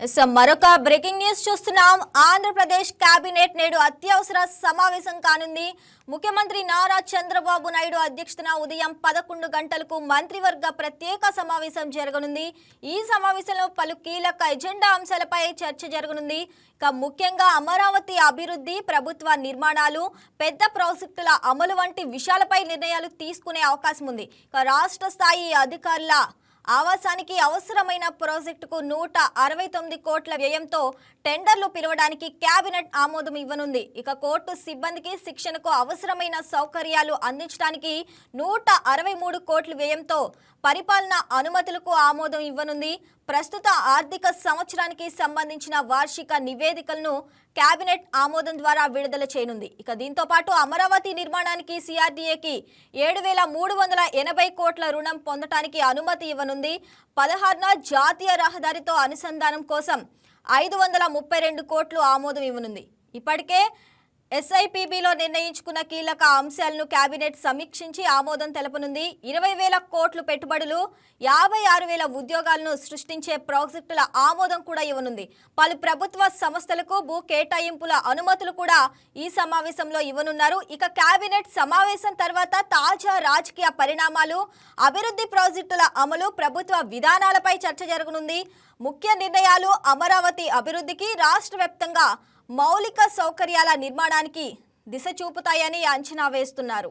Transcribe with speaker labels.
Speaker 1: So మరొక breaking news చూస్తున్నాం. Andhra Pradesh cabinet నేడు అత్యవసర సమావేశం కానుంది. ముఖ్యమంత్రి నారా చంద్రబాబు నాయుడు అధ్యక్షతన ఉదయం పదకొండు గంటలకు మంత్రివర్గ ప్రత్యేక సమావేశం జరగనుంది. ఈ సమావేశంలో పలు కీలక ఎజెండా అంశాలపై చర్చ జరగనుంది. ఇక ముఖ్యంగా అమరావతి అభివృద్ధి ప్రభుత్వ నిర్మాణాలు పెద్ద ప్రాజెక్టుల అమలు వంటి విషయాలపై నిర్ణయాలు తీసుకునే అవకాశం ఉంది ఇక రాష్ట్ర స్థాయి అధికారుల ఆవాసానికి అవసరమైన ప్రాజెక్టుకు నూట అరవై తొమ్మిది కోట్ల వ్యయంతో టెండర్లు పిలవడానికి కేబినెట్ ఆమోదం ఇవ్వనుంది. ఇక కోర్టు సిబ్బందికి శిక్షణకు అవసరమైన సౌకర్యాలు అందించడానికి నూట అరవై మూడు కోట్ల వ్యయంతో పరిపాలన అనుమతులకు ఆమోదం ఇవ్వనుంది. ప్రస్తుత ఆర్థిక సంవత్సరానికి సంబంధించిన వార్షిక నివేదికలను కేబినెట్ ఆమోదం ద్వారా విడుదల చేయనుంది. ఇక దీంతో పాటు అమరావతి నిర్మాణానికి సిఆర్డీఏకి ఏడు వేల మూడు వందల ఎనభై కోట్ల రుణం పొందటానికి అనుమతి ఇవ్వనుంది. పదహారున జాతీయ రహదారితో అనుసంధానం కోసం ఐదు వందల ముప్పై రెండు కోట్లు ఆమోదం ఇవ్వనుంది. ఇప్పటికే ఎస్ఐపిబిలో నిర్ణయించుకున్న కీలక అంశాలను కేబినెట్ సమీక్షించి ఆమోదం తెలపనుంది. ఇరవై వేల కోట్లు పెట్టుబడులు యాభై ఆరు వేల ఉద్యోగాలను సృష్టించే ప్రాజెక్టుల ఆమోదం కూడా ఇవ్వనుంది. పలు ప్రభుత్వ సంస్థలకు భూ కేటాయింపుల అనుమతులు కూడా ఈ సమావేశంలో ఇవ్వనున్నారు. ఇక కేబినెట్ సమావేశం తర్వాత తాజా రాజకీయ పరిణామాలు అభివృద్ధి ప్రాజెక్టుల అమలు ప్రభుత్వ విధానాలపై చర్చ జరగనుంది. ముఖ్య నిర్ణయాలు అమరావతి అభివృద్ధికి రాష్ట్ర వ్యాప్తంగా మౌలిక సౌకర్యాల నిర్మాణానికి దిశ చూపుతాయని అంచనా వేస్తున్నారు.